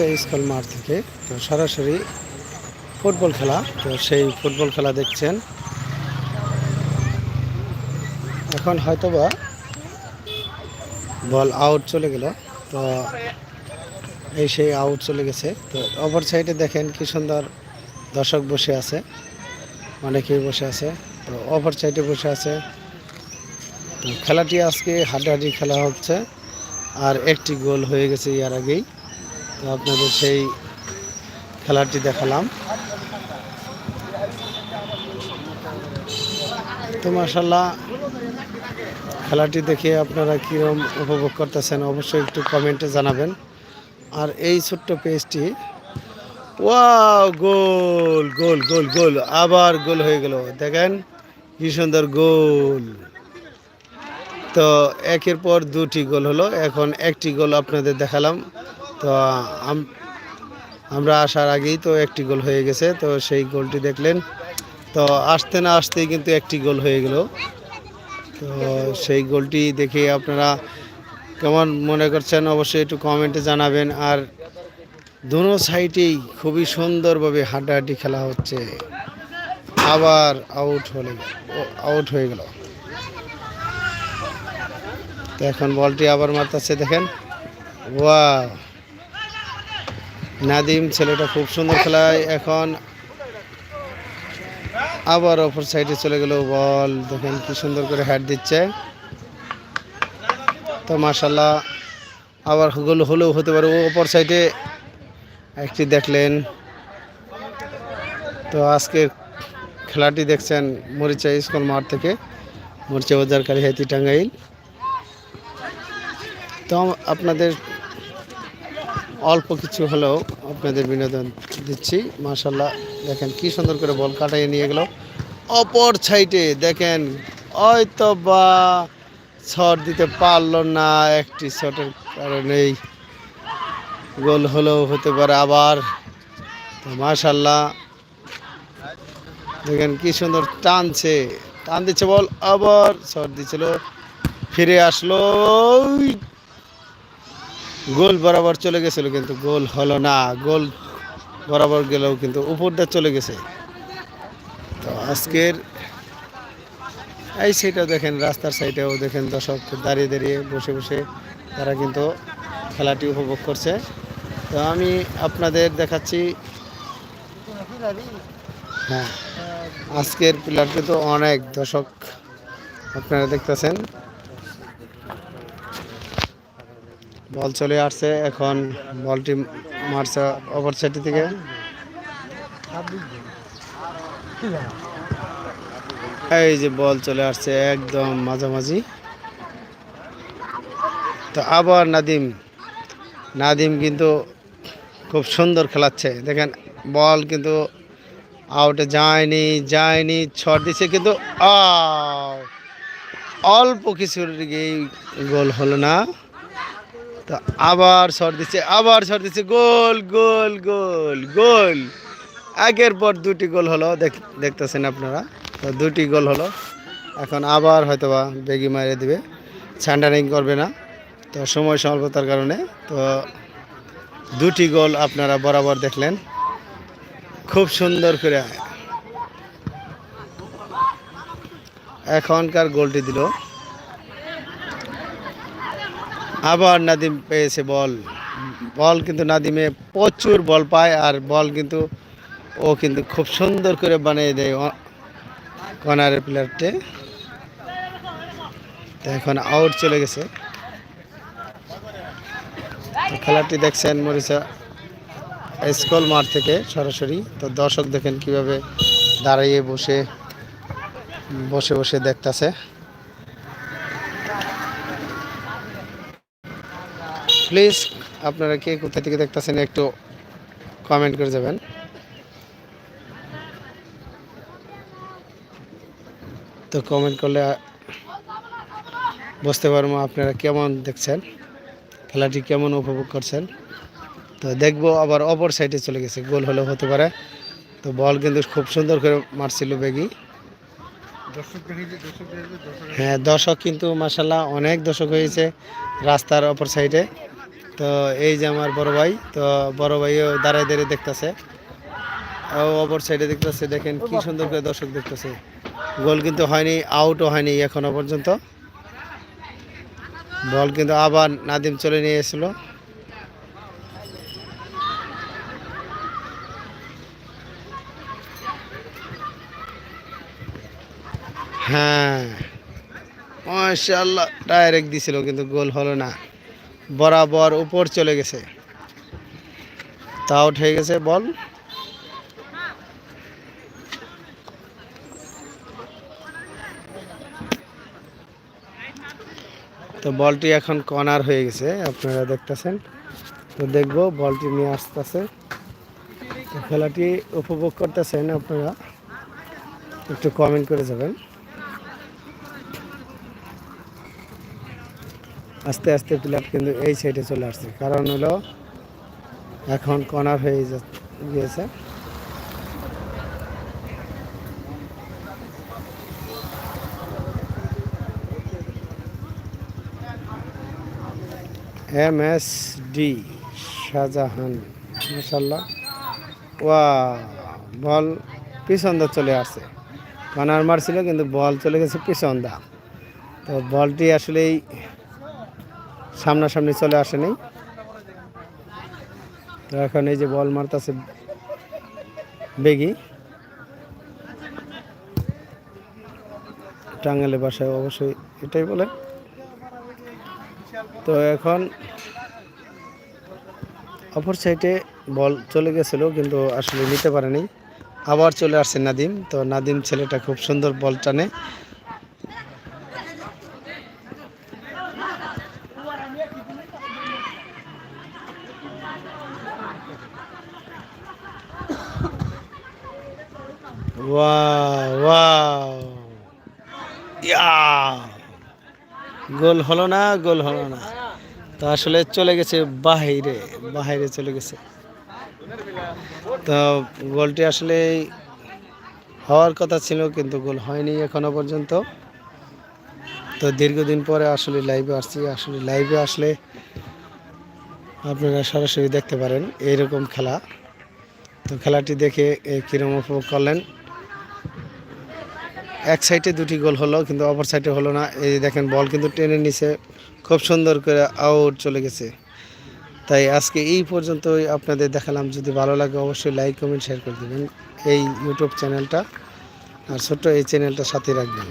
মরিচা school মাঠ থেকে। তো সরাসরি ফুটবল খেলা। তো সেই ফুটবল খেলা দেখছেন। এখন হয়তোবা বল আউট চলে গেল। তো এই সেই আউট চলে গেছে। তো অপর সাইডে দেখেন কি সুন্দর দর্শক বসে আছে। অনেকেই বসে আছে। তো অপর সাইডে বসে আছে। তো খেলাটি আজকে হাড্ডাহাড্ডি খেলা হচ্ছে। আর একটি গোল হয়ে গেছে ইয়ার আগেই। তো আপনাদের সেই খেলাটি দেখালাম। তো মাসাল্লাহ খেলাটি দেখে আপনারা কীরকম উপভোগ করতেছেন অবশ্যই একটু কমেন্টে জানাবেন। আর এই ছোট্ট পেজটি, ওয়াও, গোল গোল গোল গোল, আবার গোল হয়ে গেল। দেখেন কি সুন্দর গোল। তো একের পর দুটি গোল হলো, এখন একটি গোল আপনাদের দেখালাম। তো আম- আমরা আসার আগেই তো একটি গোল হয়ে গেছে, তো সেই গোলটি দেখলেন। তো আসতে না আসতেই কিন্তু একটি গোল হয়ে গেল। তো সেই গোলটি দেখে আপনারা কেমন মনে করছেন? অবশ্যই একটু কমেন্টে জানাবেন। আর দুনো সাইডেই খুবই সুন্দরভাবে হাড্ডাহাড্ডি খেলা হচ্ছে। আবার আউট হলে আউট হয়ে গেল। তো এখন বলটি আবার মারতেছে, দেখেন। ওয়া নাদিম, ছেলেটা খুব সুন্দর খেলায়। এখন আবার অপর সাইডে চলে গেল বল। দেখেন কি সুন্দর করে হ্যাট দিচ্ছে। তো মাশাল্লাহ আবার গোল হলেও হতে পারে। অপর সাইডে একটি দেখলেন। তো আজকে খেলাটি দেখছেন মরিচা স্কুল মাঠ থেকে। মরিচা বাজার কালীহাতি টাঙ্গাইল তো আপনাদের অল্প কিছু হলেও আপনাদের বিনোদন দিচ্ছি। মাশাল্লাহ দেখেন কি সুন্দর করে বল কাটাইয়ে নিয়ে গেল। অপর সাইডে দেখেন হয়তো বা শট দিতে পারল না, একটি শটের কারণেই গোল হলেও হতে পারে আবার। মাশাল্লাহ দেখেন কি সুন্দর টানছে, টান দিচ্ছে বল, আবার শট দিছিল ফিরে আসলো গোল বরাবর চলে গেছিল কিন্তু গোল হলো না। গোল বরাবর গেলেও কিন্তু উপরটা চলে গেছে। তো আজকের এই সেটা দেখেন, রাস্তার সাইডেও দেখেন দর্শক দাঁড়িয়ে দাঁড়িয়ে বসে বসে তারা কিন্তু খেলাটি উপভোগ করছে। তো আমি আপনাদের দেখাচ্ছি হ্যাঁ আজকের প্লেয়ারকে কিন্তু অনেক দর্শক আপনারা দেখতেছেন। বল চলে আসছে এখন বলটি মারছে অপর সাইড থেকে। এই যে বল চলে আসছে একদম মাঝামাঝি। তো আবার নাদিম নাদিম কিন্তু খুব সুন্দর খেলাচ্ছে। দেখেন, বল কিন্তু আউটে যায়নি যায়নি, ছট দিচ্ছে কিন্তু! অল্প কিছুর গোল হলো না। তো আবার শট দিচ্ছে আবার শট দিচ্ছে গোল গোল গোল গোল। আগের পর দুটি গোল হলো, দেখ- দেখতেছেন আপনারা, তো দুটি গোল হলো। এখন আবার হয়তোবা বেগি মারিয়ে দিবে স্যান্ডারিং করবে না, তো সময় স্বল্পতার কারণে, তো দুটি গোল আপনারা বরাবর দেখলেন। খুব সুন্দর করে। এখনকার গোলটি দিল। আবার নাদিম পেয়েছে বল। বল কিন্তু নাদিমে প্রচুর বল পায় আর বল কিন্তু ও কিন্তু খুব সুন্দর করে বানিয়ে দেয় কর্নারের প্লেয়ারটে এখন আউট চলে গেছে। খেলাটি দেখছেন মরিচা স্কল মাঠ থেকে সরাসরি। তো দর্শক দেখেন কীভাবে দাঁড়িয়ে বসে বসে বসে দেখতাছে। প্লিজ আপনারা কে কোথা থেকে দেখতেছেন একটু কমেন্ট করে যাবেন। তো কমেন্ট করলে বুঝতে পারব আপনারা কেমন দেখছেন, খেলাটি কেমন উপভোগ করছেন। তো দেখব আবার অপর সাইডে চলে গেছে, গোল হলেও হতে পারে। তো বল কিন্তু খুব সুন্দর করে মারছিল বেগি। হ্যাঁ দর্শক কিন্তু মাসাল্লাহ অনেক দর্শক হয়েছে রাস্তার অপর সাইডে তো এই যে আমার বড় ভাই তো বড় ভাইও দাঁড়ায় দাঁড়িয়ে দেখতেছে। ও অপর সাইডে দেখতেছে দেখেন কি সুন্দর করে দর্শক দেখতেছে। গোল কিন্তু হয়নি আউটও হয়নি এখনও পর্যন্ত। বল কিন্তু আবার নাদিম চলে নিয়ে এসেছিল। হ্যাঁ মাশাল্লাহ ডাইরেক্ট দিছিল কিন্তু গোল হলো না। বরাবর উপর চলে গেছে। তা আউট হয়ে গেছে বল। তো বলটি এখন কর্নার হয়ে গেছে, আপনারা দেখতেছেন। তো দেখব বলটি নিয়ে আসতেছে। তো খেলাটি উপভোগ করতেছেন আপনারা, একটু কমেন্ট করে যাবেন। আস্তে আস্তে প্লেয়ার কিন্তু এই সাইডে চলে আসছে। কারণ হলো এখন কর্নার হয়ে গিয়েছে। এম এস ডি শাহজাহান মাসাল্লাহ ওয়া বল পিছন দা চলে আসছে। কর্নার মারছিল কিন্তু বল চলে গেছে পিছন দা তো বলটি আসলেই সামনাসামনি চলে আসেনি তো এখন এই যে বল মারতেছে বেগি। টাঙ্গালে বাসায় অবশ্যই এটাই বলে। তো এখন অপর সাইডে বল চলে গেছিল, কিন্তু আসলে নিতে পারেনি। আবার চলে আসছে নাদিম। তো নাদিম ছেলেটা খুব সুন্দর বল টানে। গোল হলো না গোল হলো না। তো আসলে চলে গেছে বাহিরে বাহিরে চলে গেছে। তো গোলটি আসলে হওয়ার কথা ছিল কিন্তু গোল হয়নি এখনও পর্যন্ত। তো দীর্ঘদিন পরে আসলে লাইভে আসছি। আসলে লাইভে আসলে আপনারা সরাসরি দেখতে পারেন এইরকম খেলা। তো খেলাটি দেখে এ, কিরম উপভোগ করলেন? এক সাইডে দুটি গোল হলো, কিন্তু অপর সাইডে হলো না। এই দেখেন, বল কিন্তু টেনে নিছে। খুব সুন্দর করে আউট চলে গেছে। তাই আজকে এই পর্যন্তই আপনাদের দেখালাম। যদি ভালো লাগে অবশ্যই লাইক, কমেন্ট শেয়ার করে দেবেন। এই ইউটিউব চ্যানেলটা আর ছোট্ট এই চ্যানেলটা সাথে রাখবেন।